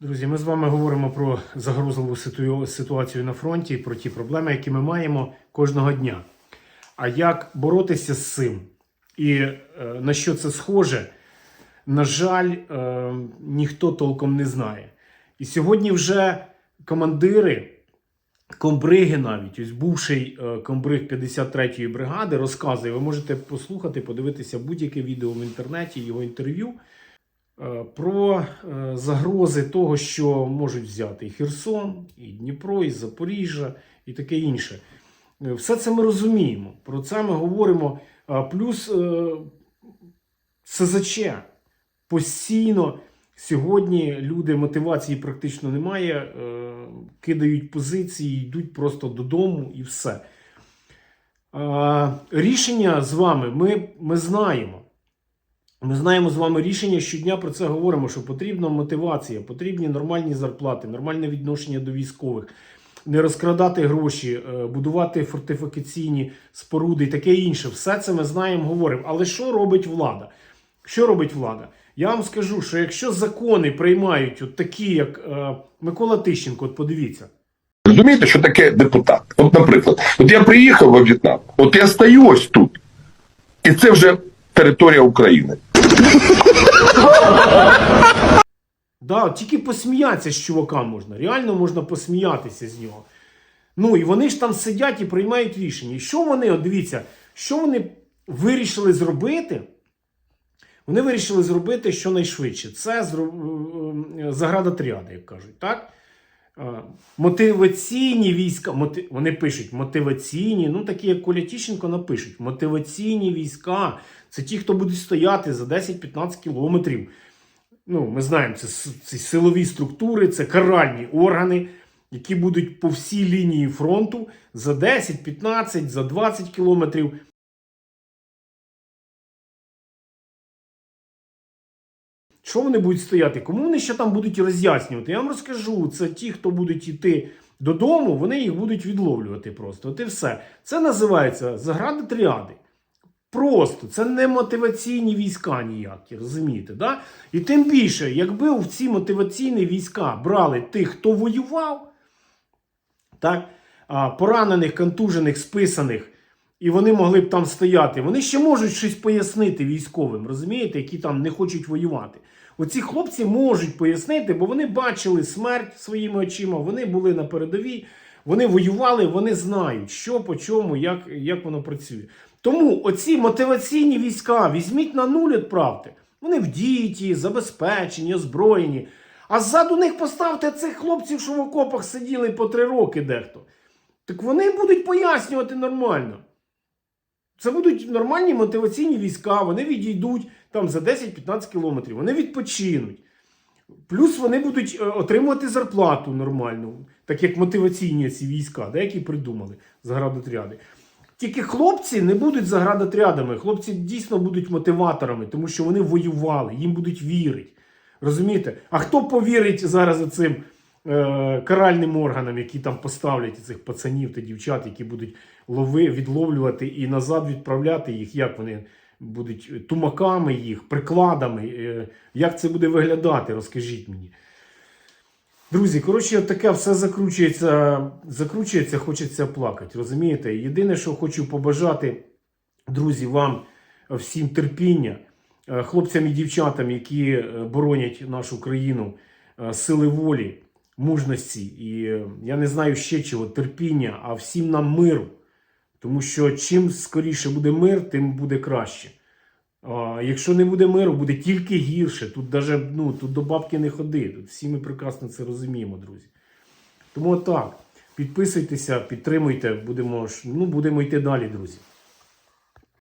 Друзі, ми з вами говоримо про загрозливу ситуацію на фронті, про ті проблеми, які ми маємо кожного дня. А як боротися з цим і е, на що це схоже, на жаль, е, ніхто толком не знає. І сьогодні вже командири, комбриги навіть, ось бувший е, комбриг 53-ї бригади розказує, ви можете послухати, подивитися будь-яке відео в інтернеті, його інтерв'ю про е, загрози того, що можуть взяти і Херсон, і Дніпро, і Запоріжжя, і таке інше. Е, Все це ми розуміємо. Про це ми говоримо. Плюс е, СЗЧ постійно сьогодні люди мотивації практично немає, е, кидають позиції, йдуть просто додому і все. Рішення з вами ми, ми знаємо. Ми знаємо з вами рішення щодня про це говоримо, що потрібна мотивація, потрібні нормальні зарплати, нормальне відношення до військових, не розкрадати гроші, е, будувати фортифікаційні споруди і таке інше. Все це ми знаємо, говоримо. Але що робить влада? Що робить влада? Я вам скажу, що якщо закони приймають от такі, як е, Микола Тищенко, от подивіться. Розумієте, що таке депутат? От, наприклад, от я приїхав во В'єтнам, от я стою ось тут, і це вже територія України. Да, тільки посміятися з чувака можна. Реально можна посміятися з нього. Ну і вони ж там сидять і приймають рішення. І що вони, от дивіться, що вони вирішили зробити? Вони вирішили зробити щонайшвидше. Це зро- е, заградотряди, як кажуть, так? Е, Мотиваційні війська, моти- вони пишуть мотиваційні, ну такі як Коля Тіщенко напишуть. Мотиваційні війська це ті, хто будуть стояти за 10-15 кілометрів ну, ми знаємо, це, це силові структури, це каральні органи, які будуть по всій лінії фронту за 10, 15, за 20 кілометрів. Що вони будуть стояти? Кому вони ще там будуть роз'яснювати? Я вам розкажу. Це ті, хто будуть йти додому, вони їх будуть відловлювати просто. От і все. Це називається заградотряди. Просто це не мотиваційні війська ніякі, розумієте? Да? І тим більше, якби в ці мотиваційні війська брали тих, хто воював, так, поранених, контужених, списаних, і вони могли б там стояти, вони ще можуть щось пояснити військовим, розумієте, які там не хочуть воювати. Оці хлопці можуть пояснити, бо вони бачили смерть своїми очима, вони були на передовій, вони воювали, вони знають, що по чому, як, як воно працює. Тому оці мотиваційні війська візьміть на нуль, відправте. Вони в діті, забезпечені, озброєні. А ззаду них поставте цих хлопців, що в окопах сиділи по три роки дехто. Так вони будуть пояснювати нормально. Це будуть нормальні мотиваційні війська, вони відійдуть там за 10-15 кілометрів, вони відпочинуть. Плюс вони будуть е, отримувати зарплату нормальну, так як мотиваційні ці війська, да, які придумали заградотряди. Тільки хлопці не будуть заградотрядами, хлопці дійсно будуть мотиваторами, тому що вони воювали, їм будуть вірити. Розумієте? А хто повірить зараз цим каральним органам, які там поставлять цих пацанів та дівчат, які будуть лови, відловлювати і назад відправляти їх, як вони будуть тумаками їх, прикладами. Е, як це буде виглядати, розкажіть мені. Друзі, коротше, таке все закручується, закручується, хочеться плакати. Розумієте? Єдине, що хочу побажати, друзі, вам всім терпіння, е, хлопцям і дівчатам, які е, боронять нашу країну, е, сили волі, мужності. І я не знаю ще чого, терпіння, а всім нам миру. Тому що чим скоріше буде мир, тим буде краще. А якщо не буде миру, буде тільки гірше. Тут даже, ну, тут до бабки не ходи. Тут всі ми прекрасно це розуміємо, друзі. Тому отак. Підписуйтеся, підтримуйте, будемо, ну, будемо йти далі, друзі.